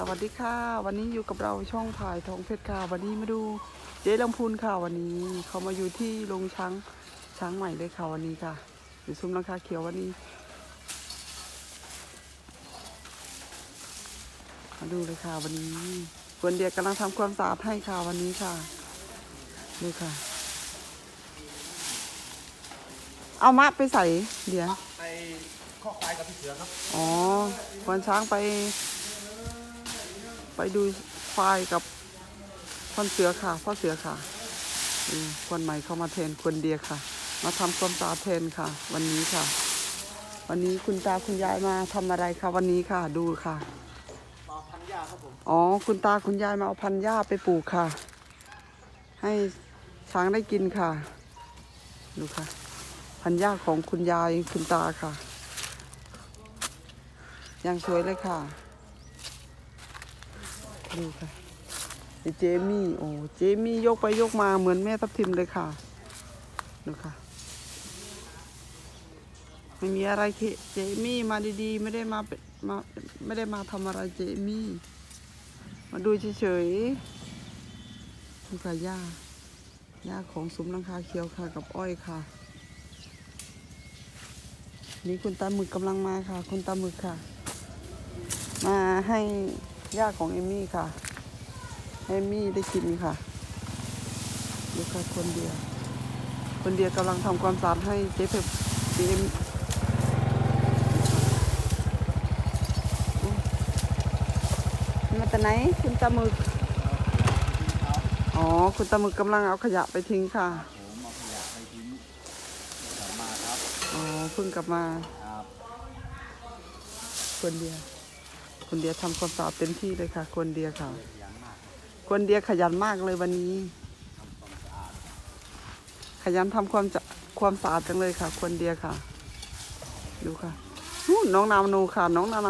สวัสดีค่ะ วันนี้อยู่กับเราช่องถ่ายทองเพชรค่ะวันนี้มาดูเจ๊ลำพูนค่ะวันนี้เขามาอยู่ที่โรงช้างช้างใหม่เลยค่ะวันนี้ค่ะอยู่ซุ้มหลังคาเขียววันนี้ มาดูเลยค่ะวันนี้ควนเดียกำลังทำความสะอาดให้ค่ะวันนี้ค่ะดูค่ะ เอามะไปใส่เดี๋ยวไปข้อควายกับพี่เสือครับอ๋อควานช้างไป ไปดูควายกับพ่อเสือค่ะ พ่อเสือค่ะอืมควานใหม่เข้ามาแทนควานเดียค่ะ มาทำความสะอาดแทนค่ะ วันนี้ค่ะ วันนี้คุณตาคุณยายมาทำอะไรคะวันนี้ค่ะ ดูค่ะมาพันยาครับผมอ๋อคุณตาคุณยายมาเอาพันธุ์หญ้าไปปลูกค่ะ ให้ช้างได้กินค่ะ ดูค่ะ พันธุ์หญ้าของคุณยายคุณตาค่ะยังสวยเลยค่ะ ดูค่ะเจมี่โอ้เจมี่ยกไปยกมาเหมือนแม่ทับทิมเลยค่ะดูค่ะ ไม่มีอะไรเคเจมี่มาดีๆ ไม่ได้มาเป็นมาไม่ได้มาทำอะไรเจมี่ มาดูเฉยๆดูค่ะหญ้าหญ้าของซุ้มลังคาเขียวค่ะกับอ้อยค่ะนี่คุณตาหมึกกำลังมาค่ะ คุณตาหมึกค่ะ มาให้ ญ้าของเอมมี่ค่ะให้เอมมี่ได้กินค่ะดูค่ะคนเดียว คนเดียวกำลังทำความสะอาดให้เจ๊เพบเจ๊เอ็มมาแต่ไหนคุณตาหมึก อ๋อ คุณตาหมึกกำลังเอาขยะไปทิ้งค่ะผมเอาขยะไปทิ้งกลับมาครับ อ๋อ เพิ่งกลับมา ครับ คนเดียว คนเดียวทำความสะอาดเต็มที่เลยค่ะ คนเดียค่ะ คนเดียขยันมากเลยวันนี้ ขยันทำความจะความสะอาดจังเลยค่ะ คนเดียค่ะ ดูค่ะนู่นน้องนาโนค่ะ น้องนาโน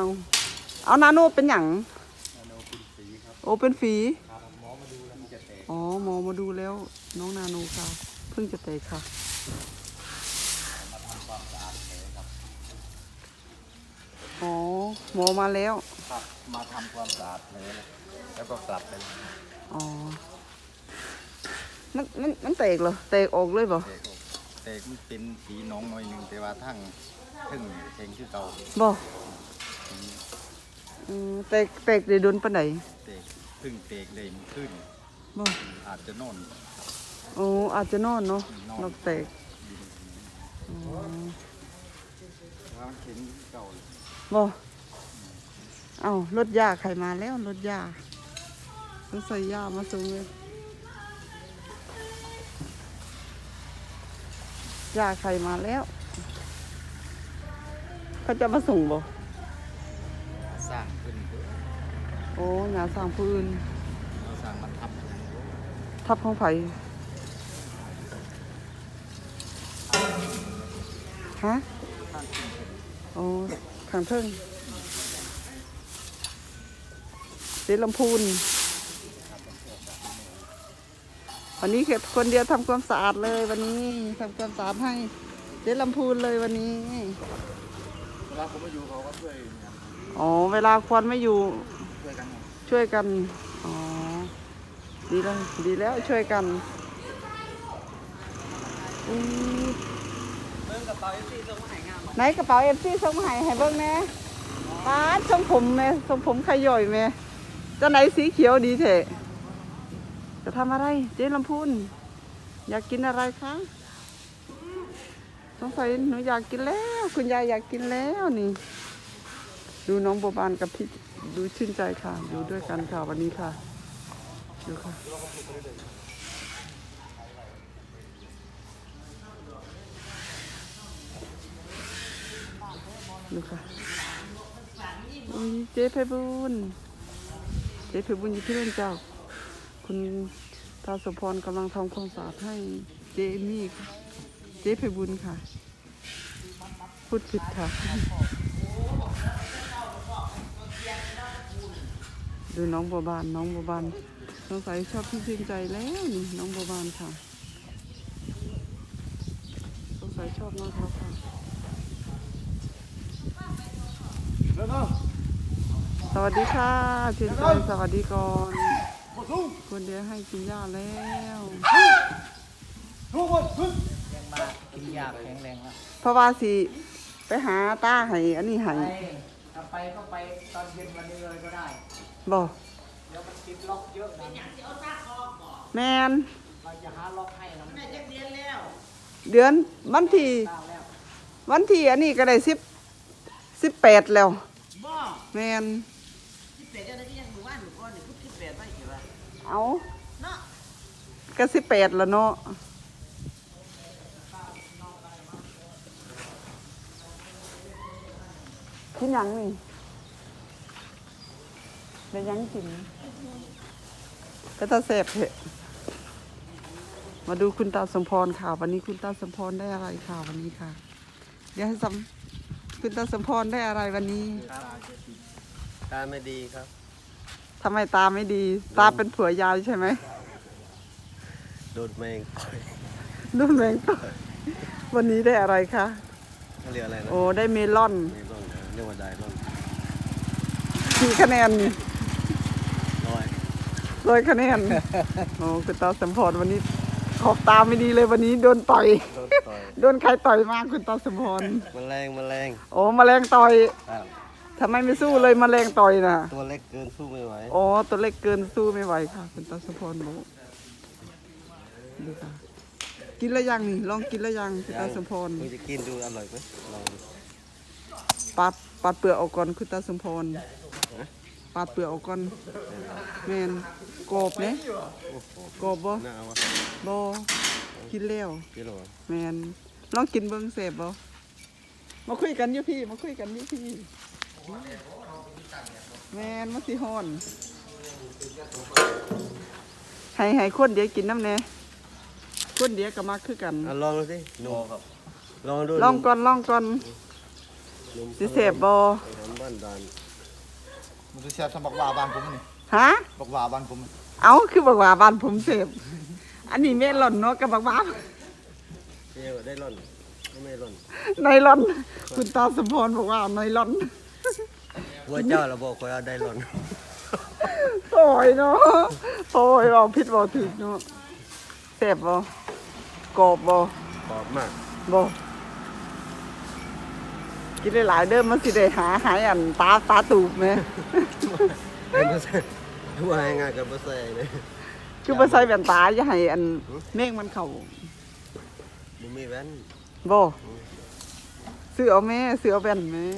เอานาโนเป็นหยังนาโนคุณสีครับโอเป็นฝีอ๋อหมอมาดูแล้ว น้องนาโนค่ะ เพิ่งจะเตะค่ะอ๋อหมอมาแล้ว ครับมาทำความสะอาดแผลแล้วก็กลับไปเลยอ๋อ มันมันมันเตกเหรอเตกออกเลยเปล่าแตกออกแตกมันเป็นสีหน้องหน่อยหนึ่งแต่ว่าทั้งทึ่งเทงคือเก่าบ่อืมเตกเตกได้โดนปานไหนแตกพึ่งแตกเลยมันขึ้น บ่อาจจะโน่นโอ้อาจจะนอนเนาะนอนนอกเตกดินว่ามันเข็งเก่าเลยบ่ เอ้ารถยาใครมาแล้วรถยาต้องใส่ยามาส่งเลยยาใครมาแล้ว เขาจะมาส่งบ่สร้างขึ้นเพื่อโอ้ยาสร้างพื้นเราสร้างมันทับ ทับของไผฮะข้างขึ้นโอ้ขังเทิง สีลำพูนวันนี้เก็บคนเดียวทำความสะอาดเลยวันนี้ทำความสะอาดให้เจ๊ลำพูนเลยวันนี้ เวลาผมมาอยู่เขาก็ช่วยงานอ๋อ เวลาควันไม่อยู่ช่วยกันช่วยกัน อ๋อ ดีแล้วดีแล้วช่วยกันอืมเบิ่งกระเป๋าเอฟซีส่งมาให้งานไหนกระเป๋าเอฟซีส่งมาให้ให้เบิ่งแหน่ป้าดทรงผมแม่ทรงผมใครย่อยแม่เจะไหนสีเขียวดีเถอะจะทำอะไร เจ๊ลำพูนอยากกินอะไรคะสงสัยหนูอยากกินแล้ว คุณยายอยากกินแล้วนี่ ดูน้องโบบานกับพี่ดูชื่นใจค่ะดูด้วยกันค่ะวันนี้ค่ะ ดูค่ะดูค่ะอุ้ยเจ๊ไพบุญ เจ๊ไพบุญอยู่ที่เรือนเจ้า คุณตาสมพรกำลังทำความสะอาดให้เจมี่เจ๊ไพบุญค่ะ พูดผิดค่ะ ดูน้องบัวบานน้องบัวบานสงสัยชอบพี่ชื่นใจแล้วนี่น้องบัวบานค่ะสงสัยชอบมากแล้วค่ะเริ่มเริ่มส วัสดีค่ะเชิญใจสวัสดีก่อนคนเดียวให้กินยาแล้วยังมากินยาแข็งแรงแล้วเพราะว่าสิไปหาตาให้อันนี้ให้ไปถ้าไปก็ไปตอนเย็นวันนี้เลยก็ได้บอกเดี๋ยวมันติดล็อกเยอะนะแมนเราจะหาล็อกให้นะแม่จะเรียนแล้ว เดือนวันที่เก้าแล้ววันที่อันนี้ก็ได้สิบสิบแปดแล้วบ่แมนที่เป็ ดเจ้าหน้าที่ยังหมู่บ้านหมู่ก้อนนี่พูดที่เป็ดไม่เกี่ยวอะเอาเนาะก็สิบแปดแล้วเนาะกินหยังนี่เป็นหยังกินก็ตาเสพเหะมาดูคุณตาสมพรค่ะ วันนี้คุณตาสมพรได้อะไรค่ะวันนี้ค่ะ เดี๋ยวให้สัมคุณตาสมพรได้อะไรวันนี้ ตาไม่ดีครับ ทำไมตาไม่ดี ตาเป็นผัวยายใช่ไหมโดนแมงต่อยนุ่นแมงต่อยวันนี้ได้อะไรคะ เขาเรียกอะไรนะโอ้ได้เมลอนไม่ร่อนนะเรียกว่าไดร่อนกี่คะแนนนี่ร้อยร้อยคะแนน โอ้คุณตาสมพรวันนี้ ขอบตาไม่ดีเลยวันนี้โดนต่อย โดนต่อยโดนใครต่อยมากคุณตาสมพรแมลงแมลงโอ้แมลงต่อยครับ ทำไมไม่สู้เลยแมลงต่อยน่ะตัวเล็กเกินสู้ไม่ไหวโอ้ตัวเล็กเกินสู้ไม่ไหวค่ะคุณตาสมพรบอกดูค่ะกินแล้วยังนี่ลองกินแล้วยังคุณตาสมพรมึงจะกินดูอร่อยไหมลองดูปัดปัดเปลือกออกก่อนคุณตาสมพรปัดเปลือกออกก่อนแมนกรอบเนี่ยโอ้โหกรอบบ่น่าเอาวะบ่กินแล้วกินหรอแมนลองกินเบิ้งเสพบ่มาคุยกันอยู่พี่ มาคุยกันอยู่พี่ แมนมาสิฮอนให้ให้คนเดียวกินน้ำแน่คนเดียวก็มาคือกัน อะลองดูสิหนุ่มครับ ลองดูลองก่อนลองก่อนหนุ่มสิเสพบ่ไปทำบ้านดานมันจะเสียบสมบักว่าบ้านผมนี่ฮะ บักว่าบ้านผมเอาคือบอกว่าบ้านผมเสพอันนี้เมลอนเนาะกับบักบ้าเรียกว่าได้ร่อนก็ไม่ร่อนไนลอน คุณตาสมพรบอกว่าไนลอน วัวเจ้าเราบอกคอยเอาได้ร่อนโอ้ยเนาะโอ้ยบอกผิดบอกถูกเนาะเสพบ่กรอบบ่กรอบมากบ่กินได้หลายๆเด้อมันสิได้หาหายอันตาตาตูบไหมเอ้ยมาใส่ว่าง่ายๆกับมาใส่เลยคือบ่ใส่แว่นตาอย่าให้อันเมฆมันเข้ามึงมีแว่นบ่ซื้อเอาแม่ซื้อเอาแว่นแม่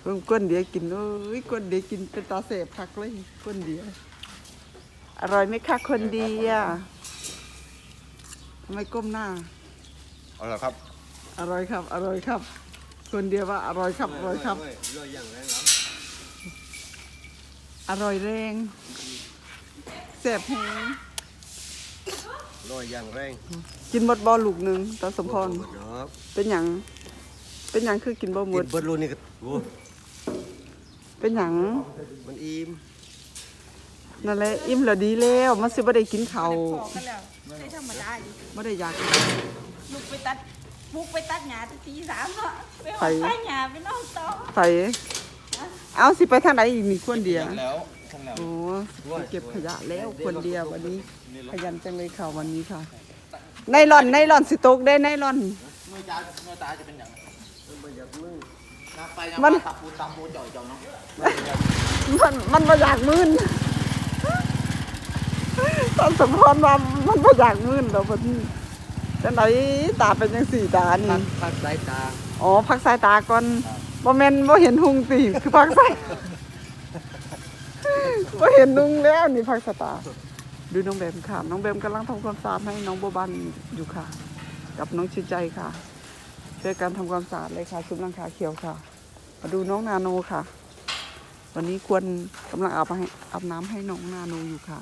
เพิ่งก้นเดียวกินเอ้ยก้นเดียวกินเป็นตาเสพคักเลยก้นเดียวอร่อยไหมคะคนดีอะทำไมก้มหน้าเอาละครับ อร่อยครับ อร่อยครับ คนเดียวว่าอร่อยครับอร่อยครับเว้ยร่อยอย่างแรงเหรออร่อยแรงแสบแฮงร่อยอย่างแรง กินหมดบอลูกหนึ่งตาสมพร เป็นหยังเป็นหยังคือกินบ่หมกิดนบดรูนี่ก็ เป็นหยังมันอิ่มนั่นแหละอิ่มแล้วดีแล้วมันสิบ่ได้กินข้าวพอกันแล้วได้ธรรมดาอยู่บ่ได้อยากกินลูกไปตัดบุกไปตัดหญ้าตั้งตีสามเนาะไปไปหาหญ้าไปนอนต่อใส่เอาสิไปทางไหนอีกมีคนเดียวแล้วทั้งแล้วโอ้ไปเก็บขยะแล้วคนเดียววันนี้ขยันจังเลยค่ะวันนี้ค่ะไนลอนไนลอนสิตกได้ไนลอนเมื่อจ้าเมื่อตาจะเป็นอย่าง น้ำไปมันน้ำตับปูตำปูจ่อยจ่อยเนาะมันมันบ่อยากมื่นตอนสมพรว่ามันบ่อยากมื่นดอกวันนี้จังไดตาเป็นจังสี่ตานี่ พักพักสายตา อ๋อพักสายตาก่อนบ่แม่นบ่เห็นหุงติคือพักสาย บ่เห็นนุงแล้วนี่พักสายตา ดูน้องแบมค่ะ น้องแบมกำลังทำความสะอาดให้น้องโบวบันอยู่ค่ะ กับน้องชื่นใจค่ะ ช่วยกันทำความสะอาดเลยค่ะ ซุ้มหลังคาเขียวค่ะ มาดูน้องนาโนค่ะ วันนี้ควรกำลังอาบให้อาบน้ำให้น้องนาโนอยู่ค่ะ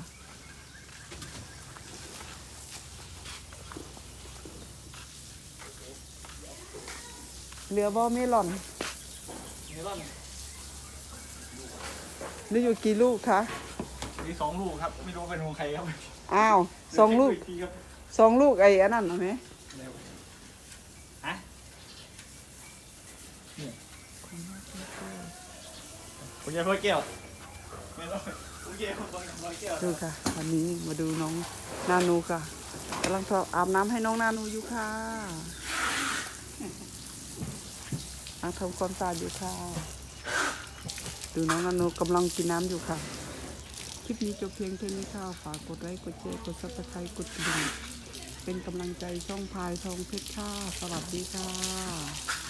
เหลือบ่ไม่หล่อนเหลืออยู่กี่ลูกคะมีสองลูกครับ ไม่รู้เป็นของใครครับ อ้าวสองลูกทีครับสองลูกไอ้อันนั้นเหรอไหม ฮะ คุณยายพ่อแก้วไม่ต้อง คุณยายพ่อแก้วดูค่ะ วันนี้มาดูน้องนานูค่ะกำลังอาบน้ำให้น้องนานูอยู่ค่ะกำลังทำความสะอาดอยู่ค่ะ ดูน้องนานูกำลังกินน้ำอยู่ค่ะ คลิปนี้จบเพียงเท่านี้ค่ะ ฝากกดไลค์ กดแชร์ กดซับสไครต์กดกระดิ่งเป็นกำลังใจช่องพายทองเพชรค่ะ สวัสดีค่ะ